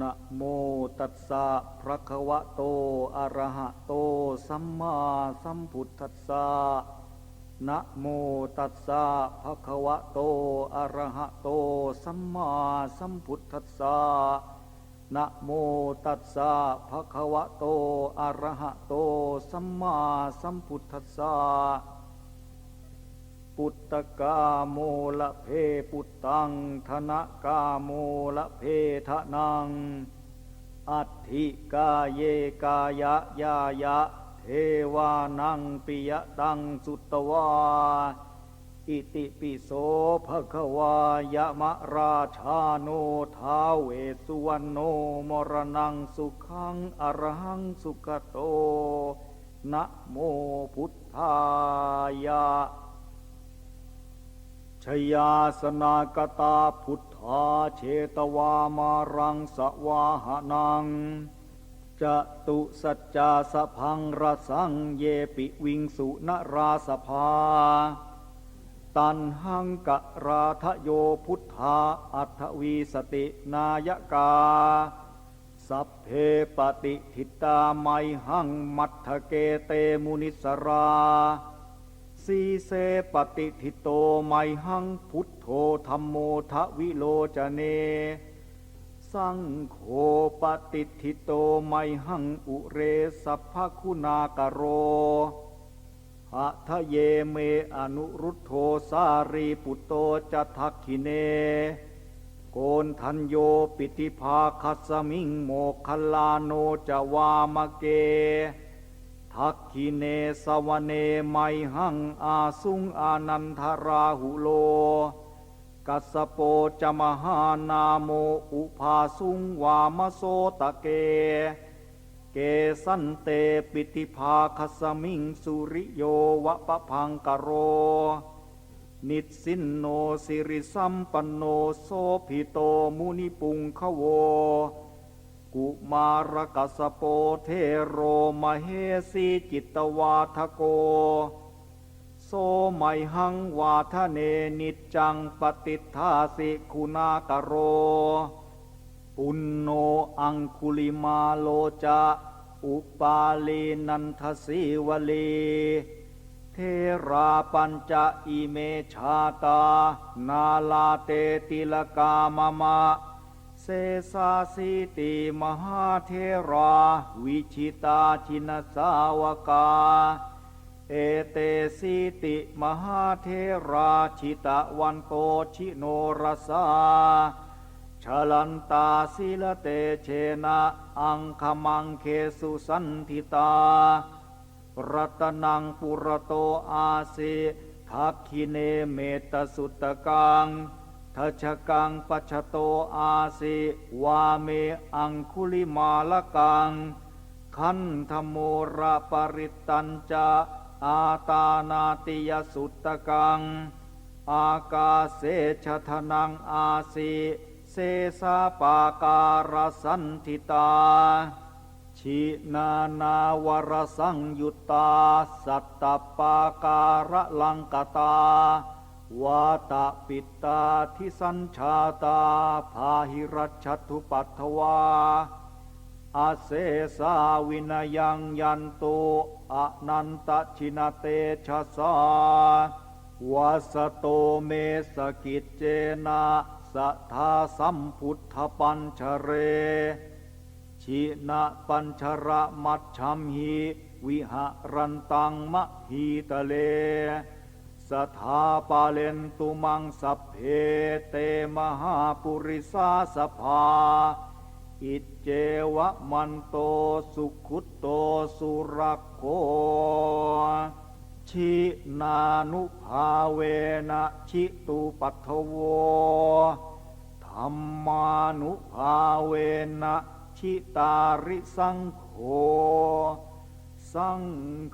นะโมตัสสะภะคะวะโต อะระหะโต สัมมาสัมพุทธัสสะนะโมตัสสะภะคะวะโต อะระหะโต สัมมาสัมพุทธัสสะนะโมตัสสะภะคะวะโต อะระหะโต สัมมาสัมพุทธัสสะ ปุตตะกาโมละเพปุตตัง ธนกาโมละเพทะนัง อัตถิกาเยกายะยายะ เทวานังปิยตังสุตตวา อิติปิโสภะควายะมะราชาโนท้าเวสสุวรรณโนมรณังสุขังอรหังสุขโตนะโมพุทธายะ ชยาสนากตาพุทธาเชตวามารังสวาหนังจะตุสัจจาสพังรสังเยปิวิงสุนราสภา ตันหังกะราทะโยพุทธาอัทวีสตินายกา สัพเพปฏิทิตาไมหังมัทธเกเตมุนิสรา สีเสปฏิทิโตไมหังพุทโธธรรมโมทวิโลจเน สังโฆปฏิทิโตไมหังอุเรสัพพคุณากโรหะทะเยเมอนุรุทโธสารีปุตโตจะทักขิเน โกนทันโยปิติภาคัสมิงโมคลาโนจะวามเก ทักขิเนสวเนไมหังอาสุงอานันทราหุโล กัสสโปจมหานาโมอุภาสุงวามโสตะเก เกสันเตปิติภาคสมิงสุริโยวะปะพังกโร นิสินโนสิริสัมปันโนโสภิโตมุนิปุงขโว กุมารกัสโปเทโรมเหสีจิตวาทโก โสไมหังวาทะเนนิจจังปฏิทาสิคุณากโร ปุณโนอังคุลิมาโลจะอุปาลีนันทสีวลีเทราปัญจอิเมชาตา นาลาเตติลกามามะ เสสาสิติมหาเทรา วิชิตาชินสาวกา เอเตสิติมหาเทราชิตะวันโตชิโนรสาชลันตาสิลเตเชนะอังคมังเคสุสันทิตา รัตนังปุรโตอาสิทักขิเนเมตสุตตะกัง ทัชกังปัชโตอาสิวาเมอังคุลิมาลกังขันธโมระปริตตัญจะอาตานาติยสุตตะกัง อากาเสชทนังอาสิเสสาปาการสันทิตา ชินานาวรสังยุตตา สัตตปาการะลังกตา วาตะปิตาทิสัญชาตา พาหิรัชชทุปัทวา อาเสสาวินยังยันโตอนันตชินเตชะสาวาสโตเมสกิจเจนะสัทธาสัมพุทธปัญชเร ชินะปัญชระมัชชัมหิ วิหรันตังมะหีตะเล สถาปาเลนตุมังสัพเพเตมหาปุริสาสภา อิจเจวะมันโตสุขุตโตสุรโคชินานุภาเวนะชิตุปัทโวธรรมานุภาเวนะชิตาริสังโฆสัง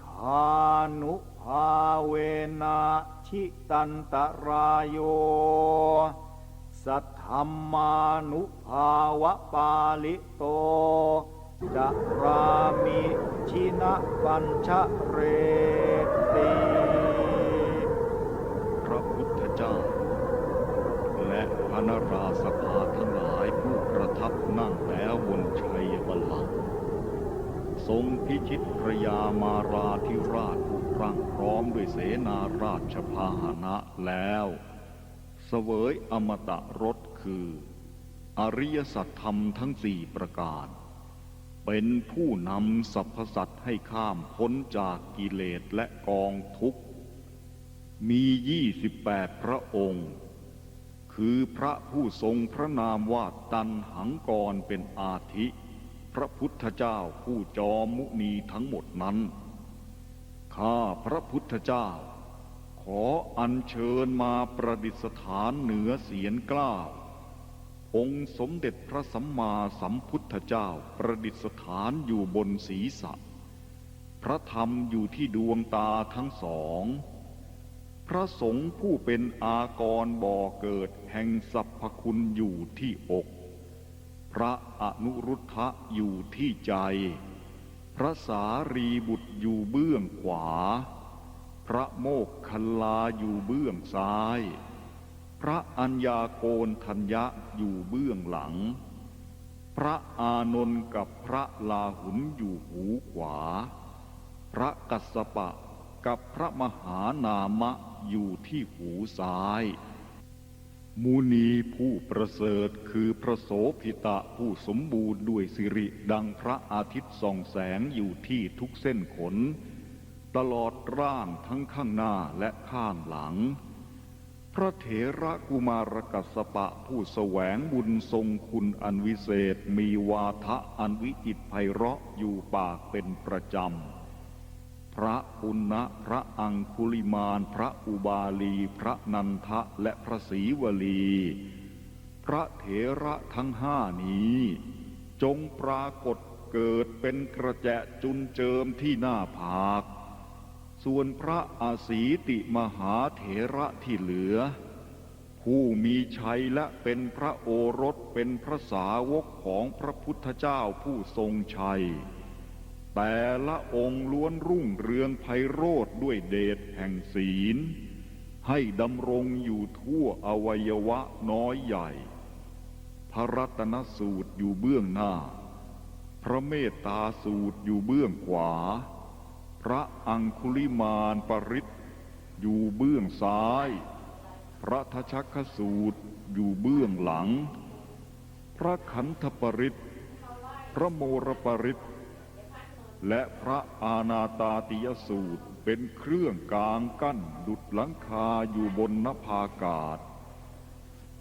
ขานุภาเวนะชิตันตรายโย สัทธรรมานุภาวะปาลิโตจะรามิชินะปัญชเรติพระพุทธเจ้า และพระนราสภาทั้งหลายผู้ประทับนั่งแล้วบนชัยบัลลังก์ทรงพิชิตพระยามาราธิราช พร้อมด้วยเสนาราชพาหนะแล้วเสวยอมตะรสคือ อริยสัจธรรมทั้งสี่ประการ เป็นผู้นำสรรพสัตว์ให้ข้ามพ้นจากกิเลสและกองทุกข์ มียี่สิบแปดพระองค์ คือพระผู้ทรงพระนามว่าตันหังกรเป็นอาทิ พระพุทธเจ้าผู้จอมมุนีทั้งหมดนั้น ข้าพระพุทธเจ้า ขออัญเชิญมาประดิษฐานเหนือเสียนกล้า องค์สมเด็จพระสัมมาสัมพุทธเจ้าประดิษฐานอยู่บนศีรษะ พระธรรมอยู่ที่ดวงตาทั้งสอง พระสงฆ์ผู้เป็นอากรบ่อเกิดแห่งสรรพคุณอยู่ที่อก พระอนุรุทธะอยู่ที่ใจ พระสารีบุตรอยู่เบื้องขวา พระโมกคัลลาอยู่เบื้องซ้าย พระอัญญาโกนทัญญะอยู่เบื้องหลัง พระอานนท์กับพระลาหุนอยู่หูขวา พระกัสสปะกับพระมหานามะอยู่ที่หูซ้าย มูนีผู้ประเสริฐคือพระโสพิตะผู้สมบูรณ์ด้วยสิริดังพระอาทิตย์ส่องแสงอยู่ที่ทุกเส้นขน ตลอดร่างทั้งข้างหน้าและข้างหลัง พระเถระกุมารกัสสปะผู้แสวงบุญทรงคุณอันวิเศษมีวาทะอันวิจิตรไพเราะอยู่ปากเป็นประจำ พระปุณณะพระอังคุลิมาน พระอุบาลี พระนันทะและพระศรีวลี พระเถระทั้งห้านี้ จงปรากฏเกิดเป็นกระแจจุนเจิมที่หน้าผาก ส่วนพระอาศีติมหาเถระที่เหลือ ผู้มีชัยและเป็นพระโอรสเป็นพระสาวกของพระพุทธเจ้าผู้ทรงชัย แต่ละองค์ล้วนรุ่งเรืองไพโรธด้วยเดชแห่งศีล ให้ดำรงอยู่ทั่วอวัยวะน้อยใหญ่ พระรัตนสูตรอยู่เบื้องหน้า พระเมตตาสูตรอยู่เบื้องขวา พระอังคุลิมานปริตอยู่เบื้องซ้าย พระทชักขสูตรอยู่เบื้องหลัง พระขันธปริตพระโมรปริต และพระอาณาตาติยสูตรเป็นเครื่องกลางกั้นดุดหลังคาอยู่บนนภากาศ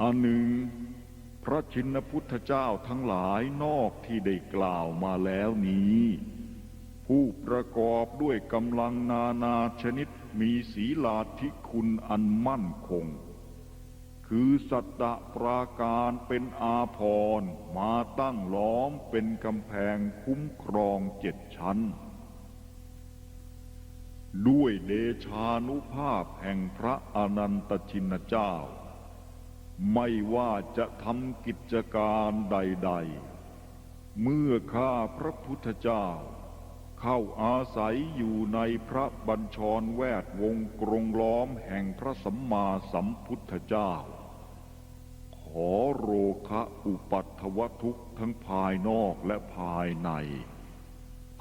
อันหนึ่ง พระชินพุทธเจ้าทั้งหลายนอกที่ได้กล่าวมาแล้วนี้ ผู้ประกอบด้วยกำลังนานาชนิดมีศีลาธิคุณอันมั่นคง คือสัตตะปราการเป็นอาภรมาตั้งล้อมเป็นกำแพงคุ้มครองเจ็ดชั้น ด้วยเดชานุภาพแห่งพระอนันตชินเจ้า ไม่ว่าจะทำกิจการใด ๆ เมื่อข้าพระพุทธเจ้า เข้าอาศัยอยู่ในพระบัญชรแวดวงกรงล้อมแห่งพระสัมมาสัมพุทธเจ้า ขอโรคะอุปัตถวทุกทั้งภายนอกและภายใน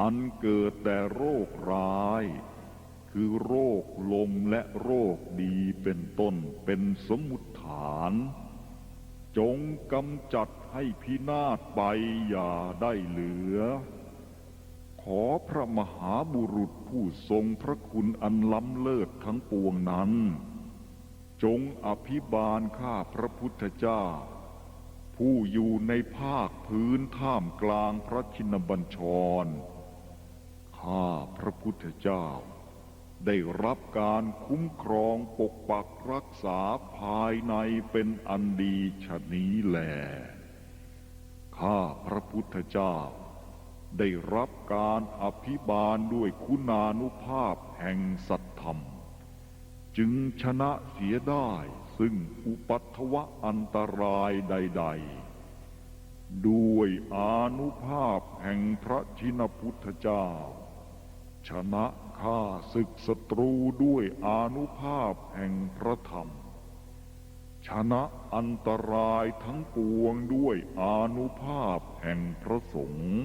อันเกิดแต่โรคร้าย คือโรคลมและโรคดีเป็นต้นเป็นสมมุติฐาน จงกำจัดให้พินาศไปอย่าได้เหลือ ขอพระมหาบุรุษผู้ทรงพระคุณอันล้ำเลิศทั้งปวงนั้น จงอภิบาลข้าพระพุทธเจ้า ผู้อยู่ในภาคพื้นท่ามกลางพระชินบัญชร ข้าพระพุทธเจ้า ได้รับการคุ้มครองปกปักรักษาภายในเป็นอันดีชะนี้แลข้าพระพุทธเจ้า ได้รับการอภิบาลด้วยคุณานุภาพแห่งสัตธรรม จึงชนะเสียได้ซึ่งอุปัตถวะอันตรายใด ๆ ด้วยอานุภาพแห่งพระชินพุทธเจ้า ชนะข้าศึกศัตรูด้วยอานุภาพแห่งพระธรรม ชนะอันตรายทั้งปวงด้วยอานุภาพแห่งพระสงฆ์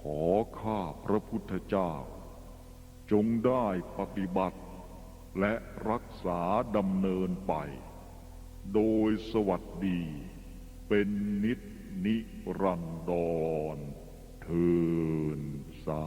ขอข้าพระพุทธเจ้า จงได้ปฏิบัติ และรักษาดำเนินไป โดยสวัสดี เป็นนิจนิรันดรเทินสา